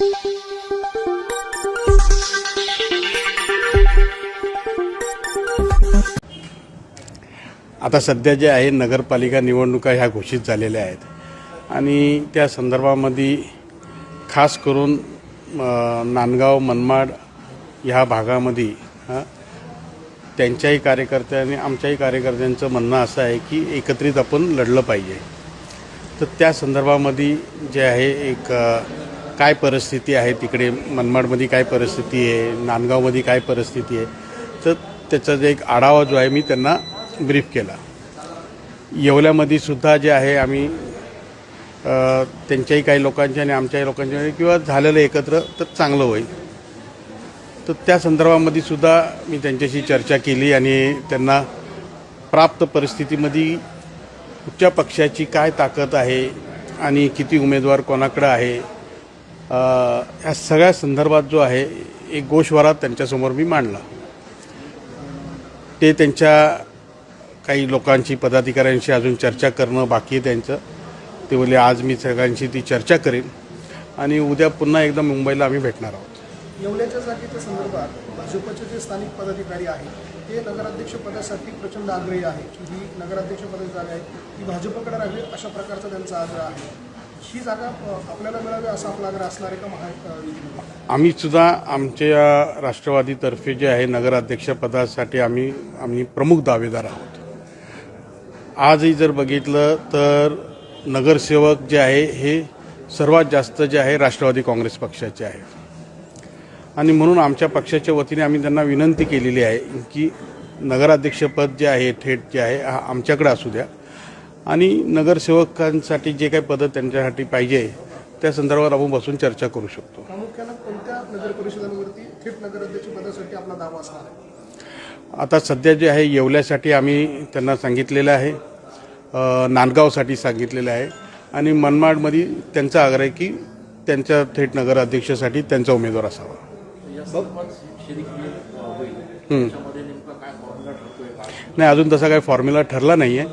आता सध्या जे आहे नगरपालिका निवडणुका ह्या घोषित झालेल्या आहेत. आणि त्या संदर्भामध्ये खास करून नांदगाव मनमाड ह्या भागामध्ये त्यांच्याही कार्यकर्त्यांनी आमच्याही कार्यकर्त्यांचं म्हणणं असं आहे की एकत्रित आपण लढलं पाहिजे. तर त्या संदर्भामध्ये जे आहे एक काय परिस्थिती आहे तिकडे? मनमाडमध्ये काय परिस्थिती आहे? नांदगावमध्ये काय परिस्थिती आहे? तर त्याचा जे एक आढावा जो आहे मी त्यांना ब्रीफ केला. येवल्यामध्ये सुद्धा जे आहे आम्ही त्यांच्याही काही लोकांच्या आणि आमच्याही लोकांच्या म्हणजे किंवा झालेलं एकत्र तर चांगलं होईल. तर त्या संदर्भामध्ये सुद्धा मी त्यांच्याशी चर्चा केली आणि त्यांना प्राप्त परिस्थितीमध्ये कुठच्या पक्षाची काय ताकद आहे आणि किती उमेदवार कोणाकडं आहे या सगळ्या संदर्भात जो आहे एक गोषवारा त्यांच्यासमोर मी मांडला. ते त्यांच्या काही लोकांची पदाधिकाऱ्यांशी अजून चर्चा करणं बाकी आहे त्यांचं. ते बोलले आज मी सगळ्यांशी ती चर्चा करेन आणि उद्या पुन्हा एकदा मुंबईला आम्ही भेटणार आहोत. येवल्याच्या जागेच्या संदर्भात भाजपचे जे स्थानिक पदाधिकारी आहेत ते नगराध्यक्ष पदासाठी प्रचंड आग्रही आहे की ही नगराध्यक्ष पदाची जागा आहे ती भाजपकडे राहावी अशा प्रकारचा त्यांचा आग्रह आहे. ही जागा आपल्याला मिळावी असा आपला आग्रह असणार आहे का महायुतीमध्ये आम्ही सुद्धा आमच्या राष्ट्रवादीतर्फे जे आहे नगराध्यक्षपदासाठी आम्ही आम्ही प्रमुख दावेदार आहोत. आजही जर बघितलं तर नगरसेवक जे आहे हे सर्वात जास्त जे आहे राष्ट्रवादी काँग्रेस पक्षाचे आहेत आणि म्हणून आमच्या पक्षाच्या वतीने आम्ही त्यांना विनंती केलेली आहे की नगराध्यक्षपद जे आहे थेट जे आहे हा आमच्याकडे असू द्या. आणि नगरसेवकांसाठी जे काही पदं त्यांच्यासाठी पाहिजे त्या संदर्भात आपण बसून चर्चा करू शकतो. प्रामुख्यानं कोणत्या नगर परिषदांवरती थेट नगराध्यक्ष पदासाठी आपला दावा असणार आहे? आता सध्या जे आहे येवल्यासाठी आम्ही त्यांना सांगितलेलं आहे नांदगावसाठी सांगितलेलं आहे आणि मनमाडमध्ये त्यांचा आग्रह आहे की त्यांच्या थेट नगराध्यक्षासाठी त्यांचा उमेदवार असावा. हं. नाही अजून तसा काही फॉर्म्युला ठरला नाही आहे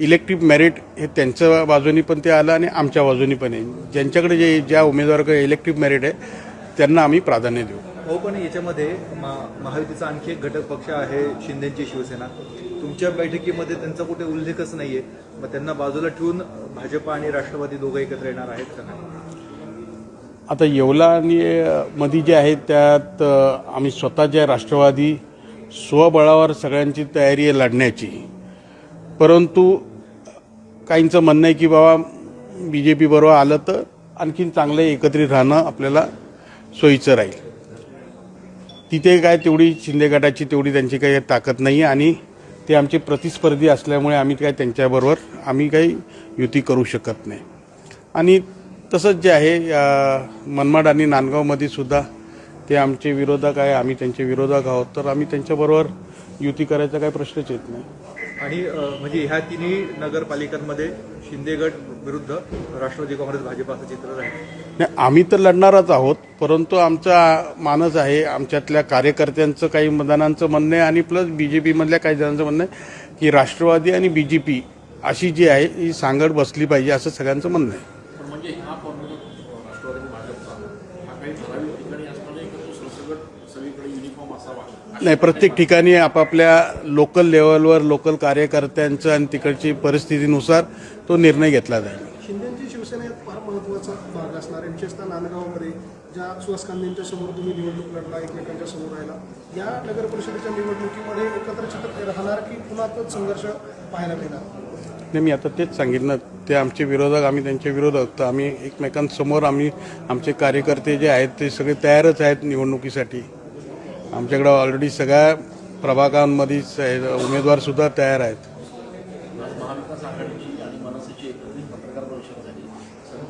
इलेक्टिव्ह मेरिट हे त्यांच्या बाजूनी पण ते आलं आणि आमच्या बाजूनी पण आहे. ज्यांच्याकडे जे ज्या उमेदवाराकडे इलेक्टिव्ह मेरिट आहे त्यांना आम्ही प्राधान्य देऊ. हो पण याच्यामध्ये महायुतीचा आणखी एक घटक पक्ष आहे शिंदेची शिवसेना. तुमच्या बैठकीमध्ये त्यांचा कुठे उल्लेखच नाहीये. मग त्यांना बाजूला ठेवून भाजप आणि राष्ट्रवादी दोघं एकत्र येणार आहेत का नाही? आता येवला आणि अ, मध्ये जे आहे त्यात आम्ही स्वतः जे आहे राष्ट्रवादी स्वबळावर सगळ्यांची तयारी आहे लढण्याची. परंतु काहींचं म्हणणं आहे की बाबा बी जे पी बरोबर आलं तर आणखीन चांगलं एकत्रित राहणं आपल्याला सोयीचं राहील. तिथे काय तेवढी शिंदे गटाची तेवढी त्यांची काही ताकद नाही आहे आणि ते आमचे प्रतिस्पर्धी असल्यामुळे आम्ही काय त्यांच्याबरोबर आम्ही काही युती करू शकत नाही. आणि तसंच जे आहे मनमाड आणि नांदगावमध्ये सुद्धा ते आमचे विरोधक आहे आम्ही त्यांचे विरोधक आहोत तर आम्ही त्यांच्याबरोबर युती करायचा काही प्रश्नच येत नाही. आणि म्हणजे ह्या तिन्ही नगरपालिकांमध्ये शिंदे गट विरुद्ध राष्ट्रवादी काँग्रेस भाजप असं चित्र राहील. नाही आम्ही तर लढणारच आहोत परंतु आमचा मानस आहे आमच्यातल्या कार्यकर्त्यांचं काही मतदानांचं म्हणणं आहे आणि प्लस बी जे पीमधल्या काही जणांचं म्हणणं आहे की राष्ट्रवादी आणि बी जे पी अशी जी आहे ही सांगड बसली पाहिजे असं सगळ्यांचं म्हणणं आहे. नाही प्रत्येक ठिकाणी आपापल्या लोकल लेवलवर लोकल कार्यकर्त्यांचं आणि तिकडची परिस्थितीनुसार तो निर्णय घेतला जाईल. शिंदेची शिवसेना यात फार महत्त्वाचा भाग असणार. आहे विशेषतः नांदगावमध्ये ज्या सुहास कांदेंच्या समोर तुम्ही निवडणूक लढला एकमेकांच्या समोर राहिला या नगर परिषदेच्या निवडणुकीमध्ये एकत्र चित्र राहणार की पुन्हा तोच संघर्ष पाहायला मिळणार? नाही मी आता तेच सांगितलं. ते आमचे विरोधक आम्ही त्यांचे विरोधक. तर आम्ही एकमेकांसमोर आम्ही आमचे कार्यकर्ते जे आहेत ते सगळे तयारच आहेत निवडणुकीसाठी. आमच्याकडं ऑलरेडी सगळ्या प्रभागांमध्ये उमेदवार सुद्धा तयार आहेत.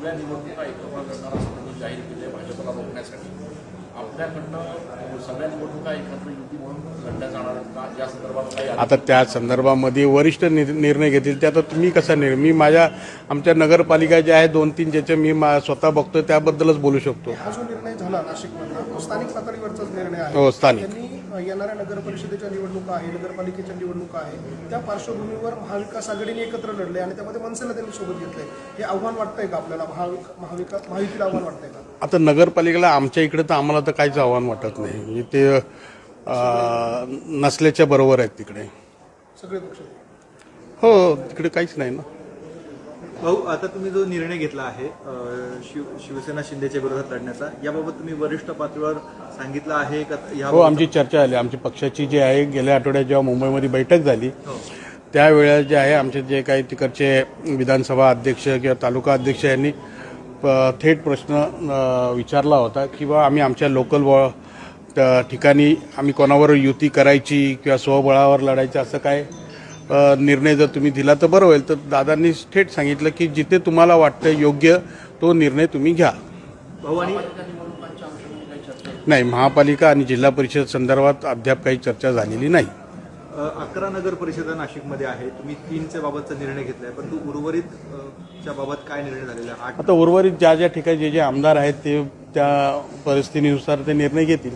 निवडणुका एकत्र जाहीर केले भाजपला रोखण्यासाठी आपल्याकडनं सगळ्या निवडणुका एकत्र युती म्हणून लढल्या जाणार आहेत का? या संदर्भात काही आता त्या संदर्भामध्ये वरिष्ठ नि- निर्णय घेतील. ते आता तुम्ही कसा निर्णय मी माझ्या आमच्या नगरपालिका ज्या आहेत दोन तीन ज्याचे मी मा- स्वतः बघतो त्याबद्दलच बोलू शकतो. हा जो निर्णय झाला नाशिकमधला तो स्थानिक पातळीवरचाच निर्णय आहे. हो स्थानिक. त्यांनी येणाऱ्या नगर परिषदेच्या निवडणुका आहे नगरपालिकेच्या निवडणुका आहे त्या पार्श्वभूमीवर महाविकास आघाडीने एकत्र लढले आणि त्यामध्ये मनसेला त्यांनी सोबत घेतलंय. हे आव्हान वाटतंय का आपल्याला? महाविक महाविकास महायुतीला आव्हान वाटतंय का? आता नगरपालिकेला आमच्या इकडे तर आम्हाला तर काहीच आव्हान वाटत नाही. म्हणजे ते अं, नसल्याच्या बरोबर आहेत तिकडे. सगळे पक्ष. हो तिकडे काहीच नाही ना. भाऊ आता तुम्ही जो निर्णय घेतला आहे शिव शिवसेना शिंदेच्या विरोधात लढण्याचा याबाबत तुम्ही वरिष्ठ पातळीवर सांगितलं आहे का? या हो आमची चर्चा झाली. आमची पक्षाची जी आहे गेल्या आठवड्यात जेव्हा मुंबईमध्ये बैठक झाली त्यावेळेस जे आहे आमचे जे काही तिकडचे विधानसभा अध्यक्ष किंवा तालुका अध्यक्ष यांनी प- थेट प्रश्न विचारला होता की बा आम्ही आमच्या लोकल ठिकाणी आम्ही कोणावर युती करायची किंवा स्वबळावर लढायचं असं काय निर्णय जर तुम्ही दिला तर बरं होईल. तर दादांनी थेट सांगितलं की जिथे तुम्हाला वाटतं योग्य तो निर्णय तुम्ही घ्या. नाही महापालिका आणि जिल्हा परिषद संदर्भात अद्याप काही चर्चा झालेली नाही. अकरा नगर परिषदा नाशिकमध्ये आहे. तुम्ही तीनच्या बाबतचा निर्णय घेतलाय. परंतु उर्वरित बाबत काय निर्णय झालेला आहे? आता उर्वरित ज्या ज्या ठिकाणी जे जे आमदार आहेत ते त्या परिस्थितीनुसार ते निर्णय घेतील.